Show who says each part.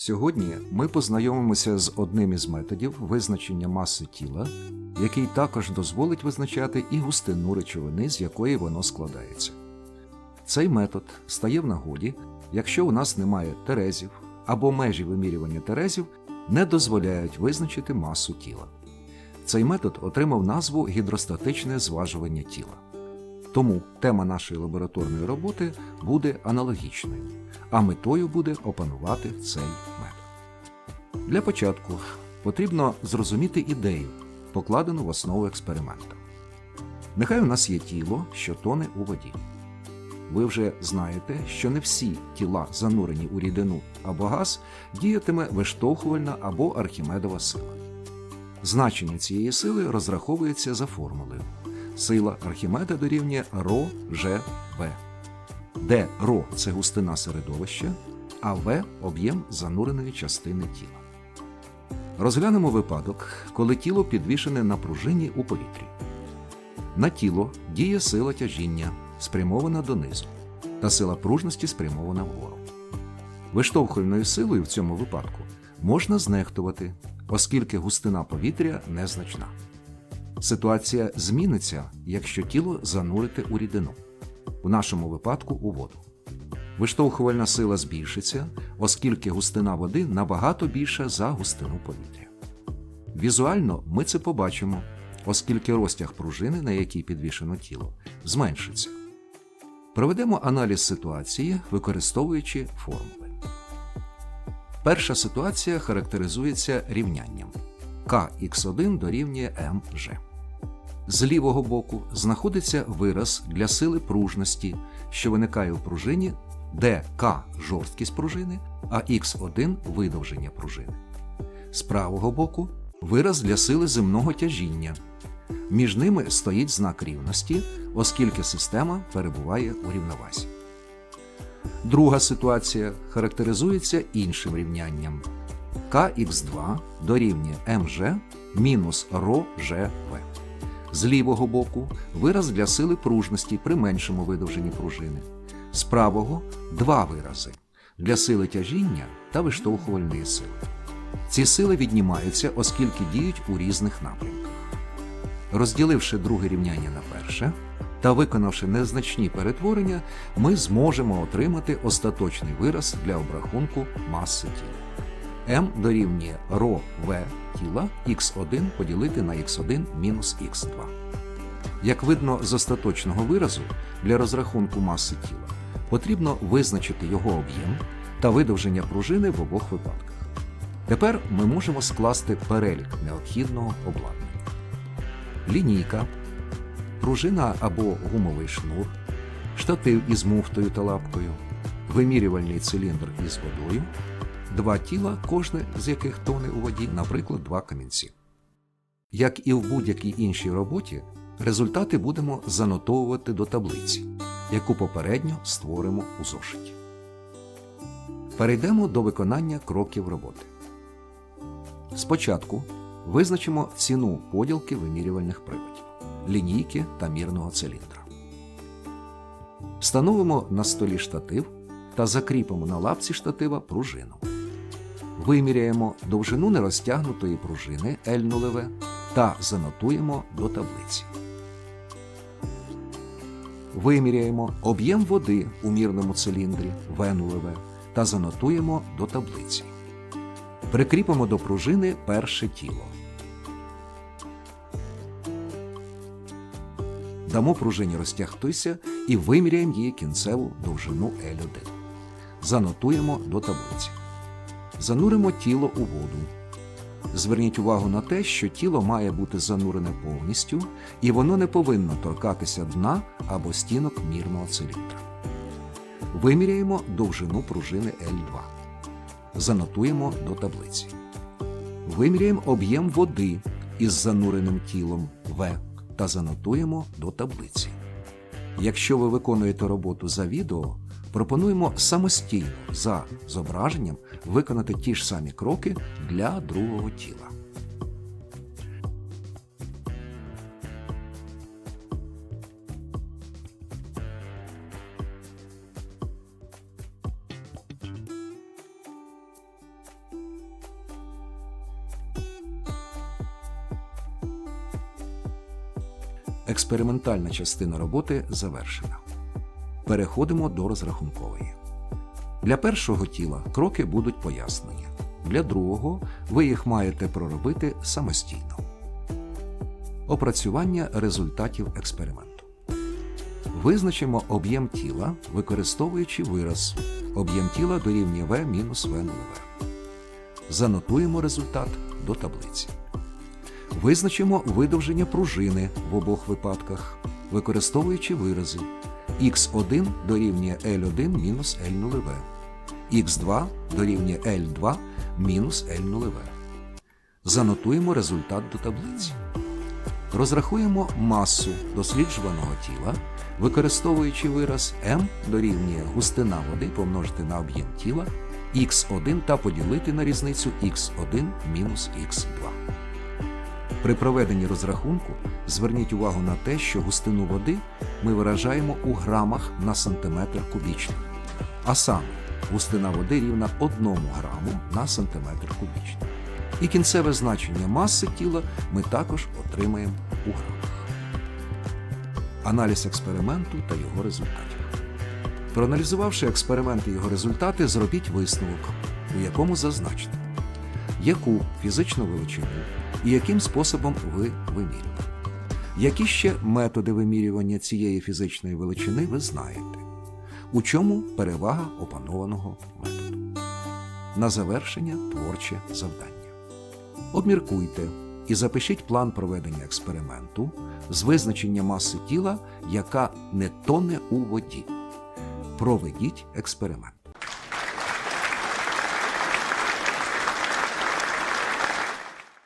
Speaker 1: Сьогодні ми познайомимося з одним із методів визначення маси тіла, який також дозволить визначати і густину речовини, з якої воно складається. Цей метод стає в нагоді, якщо у нас немає терезів або межі вимірювання терезів не дозволяють визначити масу тіла. Цей метод отримав назву гідростатичне зважування тіла. Тому тема нашої лабораторної роботи буде аналогічною, а метою буде опанувати цей метод. Для початку потрібно зрозуміти ідею, покладену в основу експерименту. Нехай у нас є тіло, що тоне у воді. Ви вже знаєте, що не всі тіла, занурені у рідину або газ, діятиме виштовхувальна або архімедова сила. Значення цієї сили розраховується за формулою. Сила Архімеда дорівнює ро Ж В, де ро це густина середовища, а В об'єм зануреної частини тіла. Розглянемо випадок, коли тіло підвішене на пружині у повітрі. На тіло діє сила тяжіння, спрямована донизу, та сила пружності спрямована вгору. Виштовхувальною силою в цьому випадку можна знехтувати, оскільки густина повітря незначна. Ситуація зміниться, якщо тіло занурити у рідину, у нашому випадку у воду. Виштовхувальна сила збільшиться, оскільки густина води набагато більша за густину повітря. Візуально ми це побачимо, оскільки розтяг пружини, на якій підвішено тіло, зменшиться. Проведемо аналіз ситуації, використовуючи формули. Перша ситуація характеризується рівнянням kx1 дорівнює mg. З лівого боку знаходиться вираз для сили пружності, що виникає у пружині, де К жорсткість пружини, а х1 видовження пружини. З правого боку вираз для сили земного тяжіння. Між ними стоїть знак рівності, оскільки система перебуває у рівновазі. Друга ситуація характеризується іншим рівнянням. kx2 дорівнює mg мінус ρ ЖВ. З лівого боку вираз для сили пружності при меншому видовженні пружини. З правого два вирази для сили тяжіння та виштовхувальної сили. Ці сили віднімаються, оскільки діють у різних напрямках. Розділивши друге рівняння на перше та виконавши незначні перетворення, ми зможемо отримати остаточний вираз для обрахунку маси тіла. М дорівнює ро В тіла х1 поділити на х1 мінус х2. Як видно з остаточного виразу, для розрахунку маси тіла потрібно визначити його об'єм та видовження пружини в обох випадках. Тепер ми можемо скласти перелік необхідного обладнання. Лінійка, пружина або гумовий шнур, штатив із муфтою та лапкою, вимірювальний циліндр із водою, два тіла, кожне з яких тоне у воді, наприклад, два камінці. Як і в будь-якій іншій роботі, результати будемо занотовувати до таблиці, яку попередньо створимо у зошиті. Перейдемо до виконання кроків роботи. Спочатку визначимо ціну поділки вимірювальних приводів, лінійки та мірного циліндра. Встановимо на столі штатив та закріпимо на лапці штатива пружину. Виміряємо довжину нерозтягнутої пружини L0 та занотуємо до таблиці. Виміряємо об'єм води у мірному циліндрі В0 та занотуємо до таблиці. Прикріпимо до пружини перше тіло. Дамо пружині розтягтися і виміряємо її кінцеву довжину L1. Занотуємо до таблиці. Зануримо тіло у воду. Зверніть увагу на те, що тіло має бути занурене повністю, і воно не повинно торкатися дна або стінок мірного циліндра. Виміряємо довжину пружини L2. Занотуємо до таблиці. Виміряємо об'єм води із зануреним тілом В та занотуємо до таблиці. Якщо ви виконуєте роботу за відео, пропонуємо самостійно за зображенням виконати ті ж самі кроки для другого тіла. Експериментальна частина роботи завершена. Переходимо до розрахункової. Для першого тіла кроки будуть пояснені. Для другого ви їх маєте проробити самостійно. Опрацювання результатів експерименту. Визначимо об'єм тіла, використовуючи вираз. Об'єм тіла дорівнює В мінус В нулеве. Занотуємо результат до таблиці. Визначимо видовження пружини в обох випадках, використовуючи вирази x1 дорівнює L1 мінус L нулеве, x2 дорівнює L2 мінус L нулеве. Занотуємо результат до таблиці. Розрахуємо масу досліджуваного тіла, використовуючи вираз m дорівнює густина води помножити на об'єм тіла x1 та поділити на різницю x1 мінус x2. При проведенні розрахунку зверніть увагу на те, що густину води ми виражаємо у грамах на сантиметр кубічний. А саме, густина води рівна 1 граму на сантиметр кубічний. І кінцеве значення маси тіла ми також отримаємо у грамах. Аналіз експерименту та його результатів. Проаналізувавши експеримент і його результати, зробіть висновок, у якому зазначте, яку фізичну величину і яким способом ви вимірювали. Які ще методи вимірювання цієї фізичної величини ви знаєте? У чому перевага опанованого методу? На завершення творче завдання. Обміркуйте і запишіть план проведення експерименту з визначення маси тіла, яка не тоне у воді. Проведіть експеримент.